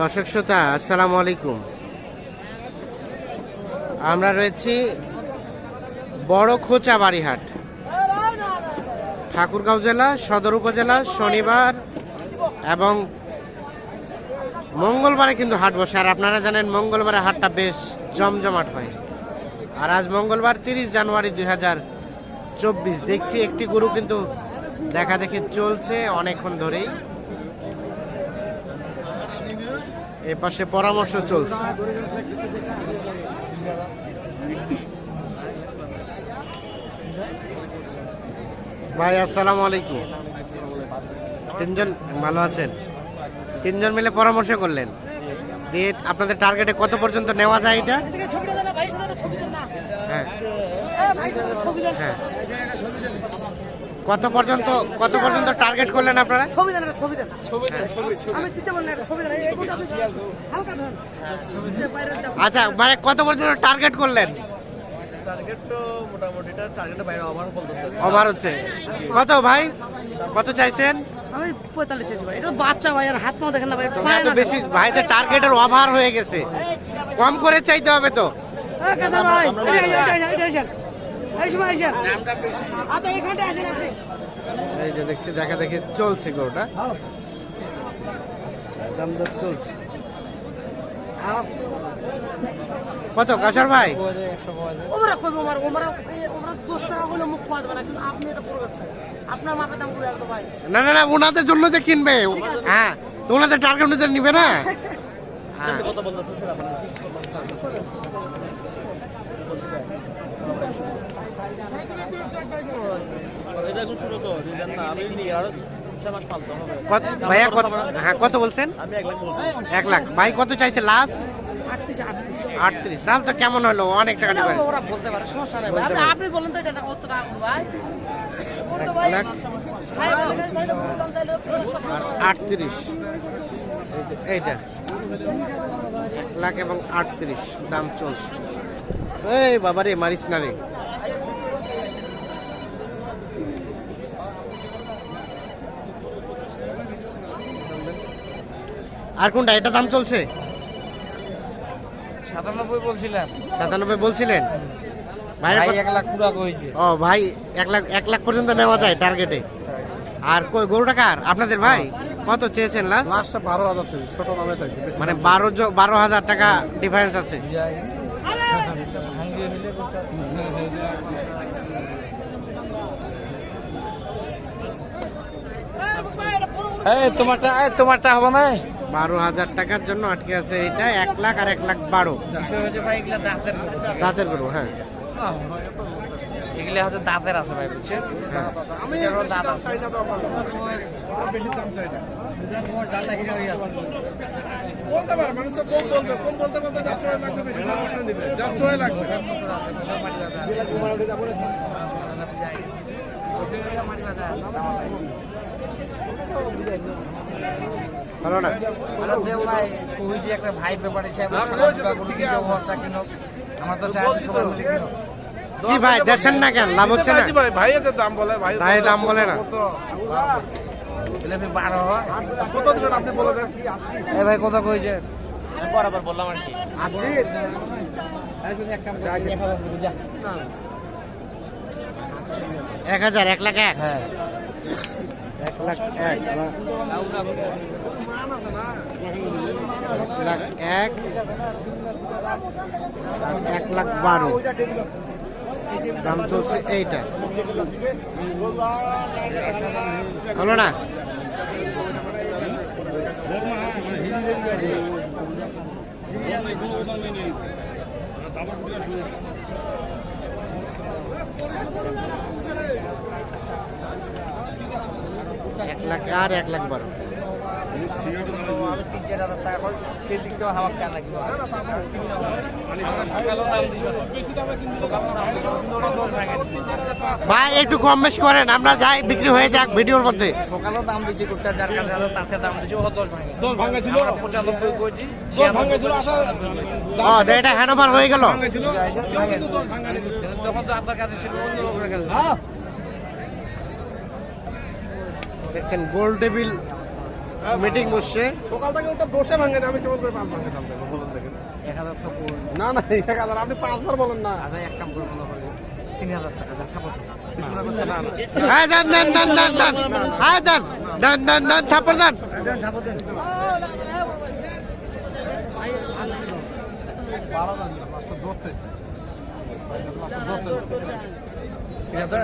দর্শক শ্রোতা, আসসালামু আলাইকুম। আমরা রয়েছি বড় খোঁচা বাড়িহাট। ঠাকুরগাঁও জেলা, সদর উপজেলা, শনিবার এবং মঙ্গলবারে কিন্তু হাট বসে। আর আপনারা জানেন, মঙ্গলবারে হাটটা বেশ জমজমাট হয়। আর আজ মঙ্গলবার তিরিশ জানুয়ারি দুই হাজার চব্বিশ। দেখছি একটি গরু কিন্তু দেখা দেখি চলছে অনেকক্ষণ ধরেই। এ পাশে পরামর্শ চলছে। ভাই আসসালামু আলাইকুম। তিনজন ভালো আছেন? তিনজন মিলে পরামর্শ করলেন। দিয়ে আপনাদের টার্গেটে কত পর্যন্ত নেওয়া যায় এটা। হ্যাঁ। হ্যাঁ। কত পর্যন্ত কত পর্যন্ত টার্গেট করলেন আপনারা ছবি দেন, একটা ছবি দেন। আমি দিতে বললাম, একটা ছবি দেন। এই- এই আপনি। হালকা ধরেন। আচ্ছা মানে কত পর্যন্ত টার্গেট করলেন টার্গেট তো মোটামুটি টার্গেটের বাইরে আমার বলতেছে ওভার হচ্ছে কত ভাই কত চাইছেন আমি পঁয়তাল্লিশ চেয়েছি ভাই। এটা বাচ্চা ভাই, আর হাত পাও দেখেন না ভাই, এত না বেশি ভাইদের টার্গেটের ওভার হয়ে গেছে কম করে চাইতে হবে তো ভাই, এই সময় আসেন। আচ্ছা, এখানটায় আসেন আপনি। এই যে দেখছি দেখা দেখি চলছে গরুটা। দাম দর চলছে। কত কাশার ভাই? ওমরা কইবো, ওমরা- ওমরা- ওমরা দশ টাকা মুখ দেবে না, কিন্তু আপনি এটা পুরো ব্যবসা। আপনার মাপে দাম করে রাখতো ভাই। না না না ওনাদের জন্য যে কিনবে হ্যাঁ তো ওনাদের টার্গেট অনুযায়ী নিবে না? হ্যাঁ। কথা বলতেছে সেটা আপনার এটা এখন ছোট তো দিলেন না আমি নিয়ে আরও ছয় মাস পালতে হবে কত ভাইয়া কত হ্যাঁ কত বলছেন? এক লাখ বলছি। এক লাখ। ভাই কত চাইছে লাস্ট আটত্রিশ। তাহলে তো কেমন হলো? অনেক টাকা বলতে পারে সমস্যা নাই আপনি- বলেন তো এটা কত ভাই। আটত্রিশ। এইটা। এক লাখ এবং আটত্রিশ দাম চলছে। এই বাবা রে মারিস না রে। আর কোনটা? এটা দাম চলছে? সাতানব্বই বলছিলাম। সাতানব্বই বলছিলেন? ভাই এক লাখ পুরা ও ভাই এক লাখ এক লাখ পর্যন্ত নেওয়া যায় টার্গেটে আর কই গরুটা কার? আপনাদের ভাই? কত চেয়েছেন লাস্ট লাস্টটা বারো হাজার চাইছি ছোট দামে চাইছি মানে বারো জ- বারো হাজার টাকা ডিফারেন্স আছে। এই তোমারটা এই তোমারটা হবে না? বারো হাজার টাকার জন্য আটকে আছে এটা এক লাখ আর এক লাখ বারো। বিষয় হচ্ছে ভাই এগুলা দাঁতের গরু। হ্যাঁ। এগুলা হচ্ছে দাঁতের আছে ভাই বুঝছেন? হ্যাঁ। আছে। বলতে পারে মানুষ তো কম বলবে। কম বলতে বলতে যার লাগবে ভালো না একটা ভাই ব্যাপারে আমার তো চাই সবাই মিলে কিনো। কি ভাই দেখছেন না কেন? লাভ হচ্ছে না? ভাই ভাই এত দাম বলে ভাই ভাই দাম বলে না? কত? দিবেন আপনি বলে দেন। এ ভাই কত কইছে। বরাবর বললাম আর কি। এক হাজার এক লাখ এক? হ্যাঁ। এক লাখ এক এক লাখ এক আর এক লাখ বারো দাম চলছে এইটা হলো না এক লাখ আর এক লাখ বারো। ভাই একটু কম বেশি করেন আমরা যাই বিক্রি হয়ে যাক ভিডিওর মধ্যে। সকালেও দাম দিছি করতে যার কাছে তাতে দাম দিছি ও দশ ভাঙে। দশ ভাঙা ছিল? পঁচানব্বই করছি দশ ভাঙা ছিল আসা ও এটা হ্যান্ড হয়ে গেল। তখন তো আপনার কাছে ছিল অন্য লোকের কাছে দেখছেন গোল টেবিল মিটিং বসছে। সকাল থেকে ওটা বসে ভাঙেন আমি কেমন করে পাঁচ ভাঙে দাম দেবো বলুন দেখেন এক হাজার তো না না এক হাজার আপনি পাঁচ হাজার বলেন না। আচ্ছা এক কাম করে। তিন হাজার টাকা হ্যাঁ দান। দান দান দান দান হ্যাঁ দান দান দান দান। থাপ্পড় দান পাঁচটা দশ চাইছে। ঠিক আছে।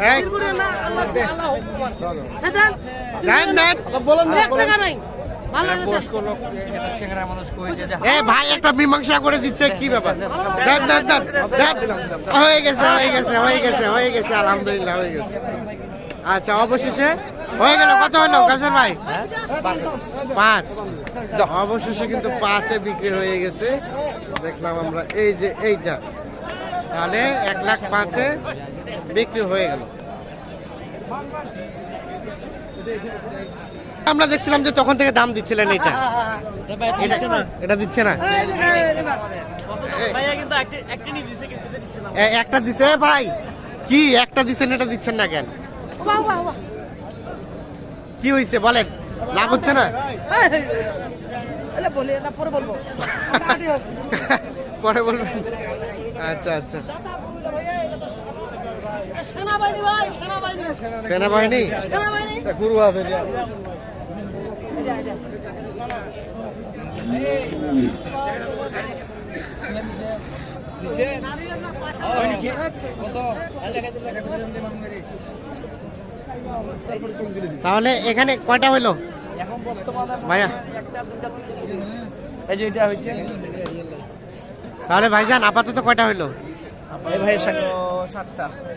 হয়। ভাই একটা মীমাংসা করে দিচ্ছে কি ব্যাপার? হয়ে গেছে হয়ে গেছে হয়ে গেছে হয়ে গেছে আলহামদুলিল্লাহ হয়ে গেছে। আচ্ছা অবশেষে হয়ে গেল কত হলো কাসর ভাই? পাঁচ। অবশেষে কিন্তু পাঁচে বিক্রি হয়ে গেছে। দেখলাম আমরা এই যে এইটা। তাহলে এক লাখ পাঁচে বিক্রি হয়ে গেল। আমরা দেখছিলাম যে তখন থেকে দাম দিচ্ছিলেন এটা এটা এটা দিচ্ছে না। একটা দিছে এ ভাই। কি? একটা দিচ্ছেন এটা দিচ্ছেন না কেন। কি হয়েছে বলেন লাভ হচ্ছে না পরে বলবেন আচ্ছা আচ্ছা সেনাবাহিনী সেনাবাহিনী। সেনাবাহিনী সেনাবাহিনী। গুরু আছে। তাহলে এখানে কয়টা হইল? ভাইয়া। এই যে এটা হচ্ছে তাহলে ভাইজান আপাতত কয়টা হইল? ভাই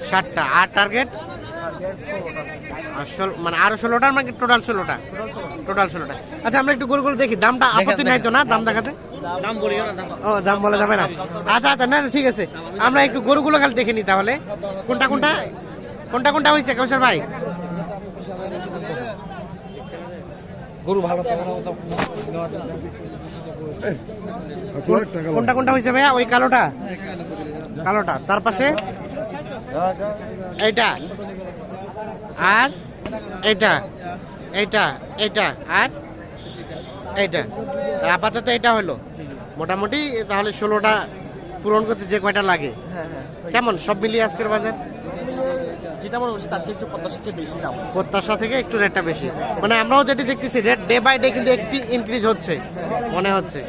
সাতটা। আর টার্গেট মানে আরও মানে টোটাল ষোলোটা টোটাল ষোলোটা? আচ্ছা আমরা একটু গোল গোল দেখি। দামটা আপত্তি নাই তো না? দাম দেখাতে? ও দাম বলা যাবে না। আচ্ছা আচ্ছা না না, ঠিক আছে। আমরা একটু গরুগুলো খালি দেখে নিই তাহলে। কোনটা কোনটা? কোনটা কোনটা হয়েছে কৌশল ভাই? গরু ভালো কোনটা কোনটা হয়েছে ভাইয়া? ওই কালোটা? কালোটা তার পাশে? এইটা। আর এইটা এইটা এইটা আর এইটা। আর আপাতত এটা হলো। মোটামুটি তাহলে ষোলোটা পূরণ করতে যে কয়টা লাগে। হ্যাঁ হ্যাঁ। কেমন? সব মিলিয়ে আজকের বাজার? যেটা মনে হচ্ছে তার চেয়ে একটু পঞ্চাশের চেয়ে বেশি দাম। প্রত্যাশা থেকে একটু রেটটা বেশি। মানে আমরাও যেটি দেখতেছি রেট ডে বাই ডে কিন্তু একটি ইনক্রিজ হচ্ছে মনে হচ্ছে।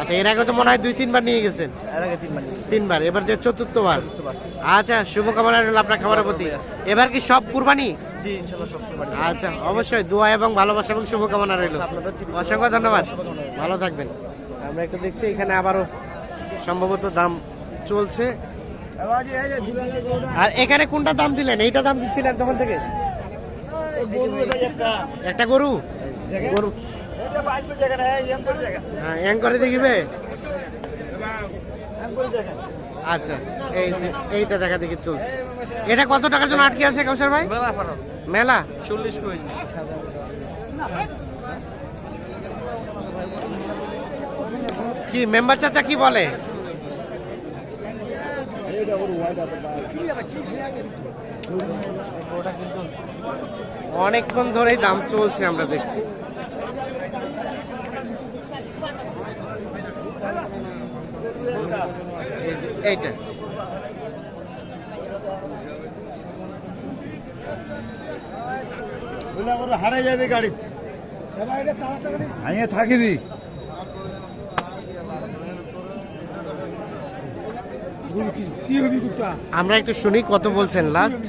আচ্ছা এর আগে তো মনে হয় দুই তিনবার নিয়ে গেছেন। এর আগে তিন তিনবার এবার যে চতুর্থবার। আচ্ছা শুভকামনা রইল আপনার খাবারের প্রতি। এবার কি সব কুরবানি? আচ্ছা অবশ্যই দোয়া এবং ভালোবাসা এবং শুভকামনা রইল। অসংখ্য ধন্যবাদ। ভালো থাকবেন। আমরা একটু দেখছি এখানে আবারও সম্ভবত দাম চলছে। আর এখানে কোনটা দাম দিলেন? এইটা দাম দিচ্ছিলেন তখন থেকে? একটা গরু? গরু। হ্যাঁ করে দেখিবে? আচ্ছা এই যে এইটা দেখা দেখি চলছে। এটা কত টাকার জন্য আটকে আছে ভাই? মেলা চল্লিশ কি মেম্বার চাচা কি বলে? অনেকক্ষণ ধরেই দাম চলছে আমরা দেখছি। এইটা। হারে যাবে গাড়ি আইয়ে থাকিবি। আমরা একটু শুনি কত বলছেন লাস্ট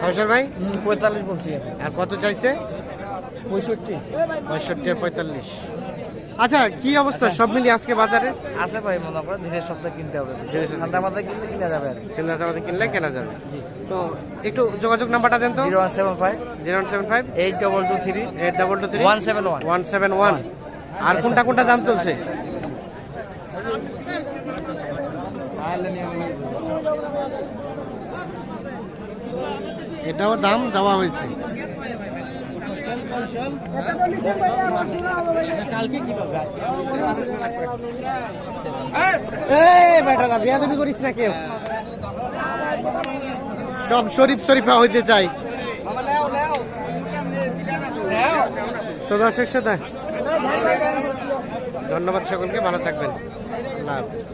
কৌশল ভাই? পঁয়তাল্লিশ বলছি আর কত চাইছে? পঁয়ষট্টি। পঁয়ষট্টি আর পঁয়তাল্লিশ। আচ্ছা কি অবস্থা? সব মিলিয়ে আজকে বাজারে? আছে ভাই মনে করে ধীরে সস্তা কিনতে হবে। ঠান্ডা মাথা কিনলে কিনা যাবে আর কেনা আমাদের কিনলে কেনা যাবে। তো একটু যোগাযোগ নাম্বারটা দেন তো। Zero one seven five. Zero one seven five. Eight double two three. Eight double two three. One seven one. One seven one. আর কোনটা কোনটা দাম চলছে? এটাও দাম দেওয়া হয়েছে। করিস না কেউ। সব শরীফ শরীফা হইতে চাই। তো দর্শক শ্রোতা, ধন্যবাদ সকলকে, ভালো থাকবেন। আল্লাহ হাফিজ